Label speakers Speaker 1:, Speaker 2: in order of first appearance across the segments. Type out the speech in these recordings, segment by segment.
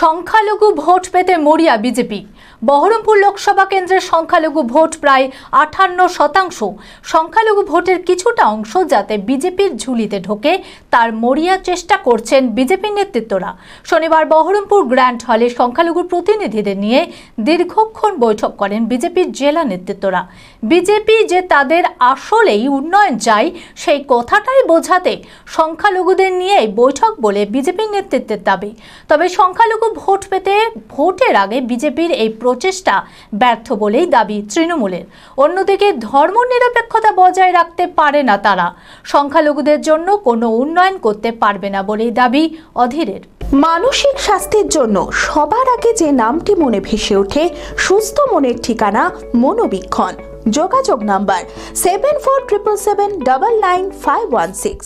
Speaker 1: সংখ্যালঘু ভোট পেতে মরিয়া বিজেপি। বহরমপুর লোকসভা কেন্দ্রের সংখ্যালঘু ভোট প্রায় আটান্ন শতাংশ। সংখ্যালঘু ভোটের কিছুটা অংশ যাতে বিজেপির ঝুলিতে ঢোকে, তার মরিয়া চেষ্টা করছেন বিজেপির নেতৃত্বরা। শনিবার বহরমপুর গ্র্যান্ড হলে সংখ্যালঘু প্রতিনিধিদের নিয়ে দীর্ঘক্ষণ বৈঠক করেন বিজেপির জেলা নেতৃত্বরা। বিজেপি যে তাদের আসলেই উন্নয়ন চাই, সেই কথাটাই বোঝাতে সংখ্যালঘুদের নিয়ে বৈঠক বলে বিজেপির নেতৃত্বের দাবি। তবে সংখ্যালঘু ভোট পেতে ভোটের আগে বিজেপির এই প্রচেষ্টা ব্যর্থ বলেই দাবি তৃণমূলের। অন্যদিকে ধর্মনিরপেক্ষতা বজায় রাখতে পারে না তারা। সংখ্যালঘুদের জন্য কোনো উন্নয়ন করতে পারবে না বলেই দাবি অধীরের।
Speaker 2: মানসিক স্বাস্থ্যের জন্য সবার আগে যে নামটি মনে ভেসে ওঠে সুস্থ মনের ঠিকানা মনোবীক্ষণ। যোগাযোগ number seven four triple seven double nine five one six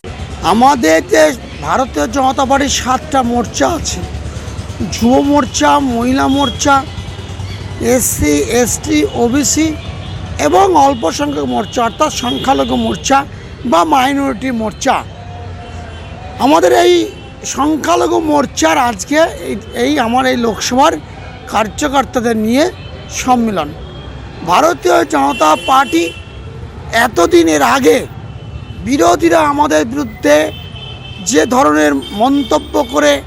Speaker 3: আমাদের যে ভারতীয় জনতা পার্টির সাতটা মোর্চা আছে যুব মোর্চা, মহিলা মোর্চা এসসি এসটি ওবিসি এবং অল্প সংখ্যক মোর্চা, অর্থাৎ সংখ্যালঘু মোর্চা বা মাইনরিটি মোর্চা। আমাদের এই সংখ্যালঘু মোর্চার আজকে এই- আমার এই লোকসভার কার্যকর্তাদের নিয়ে সম্মেলন। ভারতীয় জনতা পার্টি এতদিনের আগে বিরোধীরা আমাদের বিরুদ্ধে যে ধরনের মন্তব্য করে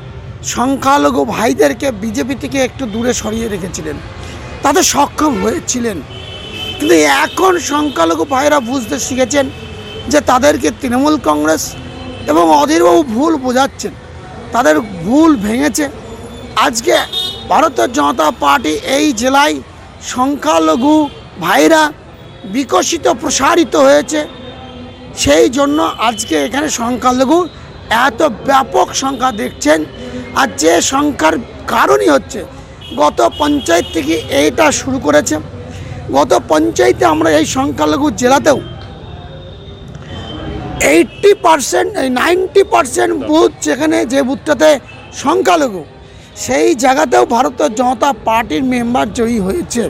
Speaker 3: সংখ্যালঘু ভাইদেরকে বিজেপি থেকে একটু দূরে সরিয়ে রেখেছিলেন। তাতে সক্ষম হয়েছিলেন। কিন্তু এখন সংখ্যালঘু ভাইরা বুঝতে শিখেছেন যে তাদেরকে তৃণমূল কংগ্রেস এবং অধীরবাবু ভুল বোঝাচ্ছেন। তাদের ভুল ভেঙেছে। আজকে ভারতীয় জনতা পার্টি এই জেলায় সংখ্যালঘু ভাইরা বিকশিত, প্রসারিত হয়েছে। সেই জন্য আজকে এখানে সংখ্যালঘু এত ব্যাপক সংখ্যা দেখছেন আর যে সংখ্যার কারণই হচ্ছে গত পঞ্চায়েত থেকে এইটা শুরু করেছে। গত পঞ্চায়েতে আমরা এই সংখ্যালঘু জেলাতেও এইটটি পারসেন্ট এই নাইনটি পারসেন্ট বুথ যেখানে যে বুথটাতে সংখ্যালঘু, সেই জায়গাতেও ভারতীয় জনতা পার্টির মেম্বার জয়ী হয়েছে।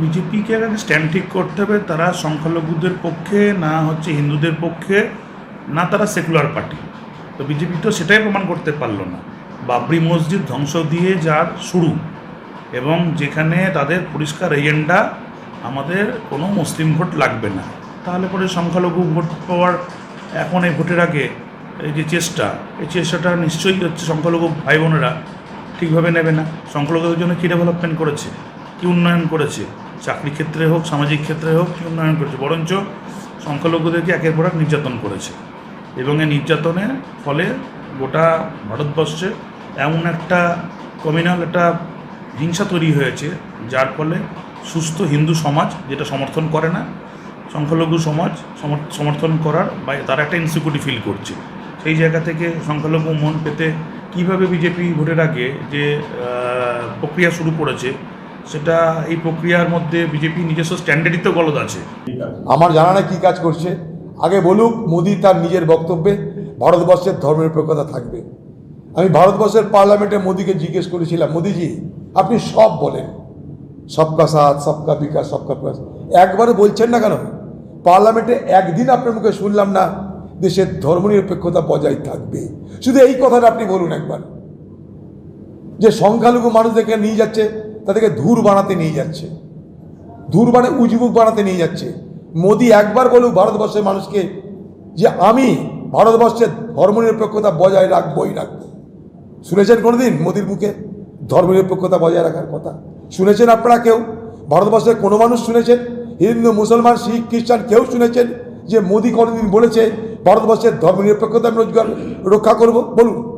Speaker 4: বিজেপিকে স্ট্যান্ড ঠিক করতে হবে, তারা সংখ্যালঘুদের পক্ষে, না হচ্ছে হিন্দুদের পক্ষে, না তারা সেকুলার পার্টি তো বিজেপি তো সেটাই প্রমাণ করতে পারল না। বাবরি মসজিদ ধ্বংস দিয়ে যার শুরু এবং যেখানে তাদের পরিষ্কার এজেন্ডা, আমাদের কোনো মুসলিম ভোট লাগবে না। তাহলে পরে সংখ্যালঘু ভোট পাওয়ার এখন এই ভোটের আগে এই যে চেষ্টা, এই চেষ্টাটা নিশ্চয়ই হচ্ছে সংখ্যালঘু ভাই বোনেরা ঠিকভাবে নেবে না। সংখ্যালঘুদের জন্য কী ডেভেলপমেন্ট করেছে? কী উন্নয়ন করেছে? চাকরি ক্ষেত্রে হোক, সামাজিক ক্ষেত্রে হোক, কী উন্নয়ন করেছে? বরঞ্চ সংখ্যালঘুদেরকে একের পর এক নির্যাতন করেছে। এবং এই নির্যাতনের ফলে গোটা ভারতবর্ষে এমন একটা কমিউনাল একটা হিংসা তৈরি হয়েছে, যার ফলে সুস্থ হিন্দু সমাজ যেটা সমর্থন করে না, সংখ্যালঘু সমাজ সমর- সমর্থন করার বা তারা একটা ইনসিকিউরিটি ফিল করছে। সেই জায়গা থেকে সংখ্যালঘু মন পেতে কীভাবে বিজেপি ভোটের আগে যে প্রক্রিয়া শুরু করেছে, সেটা এই প্রক্রিয়ার মধ্যে বিজেপি নিজস্ব স্ট্যান্ডার্ডই তো গলদ আছে।
Speaker 5: আমার জানা না কী কাজ করছে। আগে বলুক, মোদি তার নিজের বক্তব্যে, ভারতবর্ষের ধর্মনিরপেক্ষতা থাকবে। আমি ভারতবর্ষের পার্লামেন্টে মোদিকে জিজ্ঞেস করেছিলাম, মোদিজি, আপনি সব বলেন। সবকা সাথ, সবকা বিকাশ, সবকা প্রয়াস। একবারও বলছেন না কেন? পার্লামেন্টে একদিন আপনার মুখে শুনলাম না, দেশের ধর্মনিরপেক্ষতা বজায় থাকবে। শুধু এই কথাটা আপনি বলুন একবার। যে সংখ্যালঘু মানুষদেরকে নিয়ে যাচ্ছে, তাদেরকে ধূর বানাতে নিয়ে যাচ্ছে। ধূর বানে উজবুক বানাতে নিয়ে যাচ্ছে। মোদি একবার বলুক ভারতবর্ষের মানুষকে যে আমি ভারতবর্ষের ধর্মনিরপেক্ষতা বজায় রাখবই রাখব। শুনেছেন কোনোদিন মোদির মুখে ধর্মনিরপেক্ষতা বজায় রাখার কথা? শুনেছেন আপনারা কেউ? ভারতবর্ষের কোনো মানুষ শুনেছেন? হিন্দু, মুসলমান, শিখ, খ্রিস্টান কেউ শুনেছেন যে মোদি কোনোদিন বলেছে, ভারতবর্ষের ধর্মনিরপেক্ষতা আমি রোজগার রক্ষা করব? বলুন।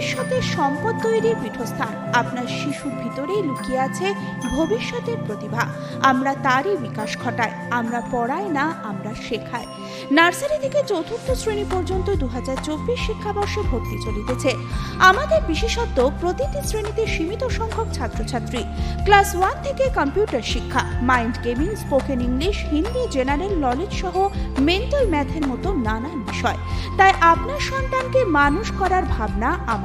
Speaker 6: ভবিষ্যতের সম্পদ তৈরির পীঠস্থান। আপনার শিশুর ভিতরেই লুকিয়ে আছে ভবিষ্যতের প্রতিভা। আমরা তারই বিকাশ ঘটাই। আমরা পড়াই না, আমরা শেখাই। নার্সারি থেকে চতুর্থ শ্রেণি পর্যন্ত দু শিক্ষাবর্ষে ভর্তি চলিতেছে। আমাদের বিশেষত্ব, প্রতিটি শ্রেণীতে সীমিত সংখ্যক ছাত্রছাত্রী। ক্লাস ওয়ান থেকে কম্পিউটার শিক্ষা, mind gaming, spoken English, Hindi, general knowledge সহ মেন্টাল ম্যাথের মতো নানান বিষয়। তাই আপনার সন্তানকে মানুষ করার ভাবনা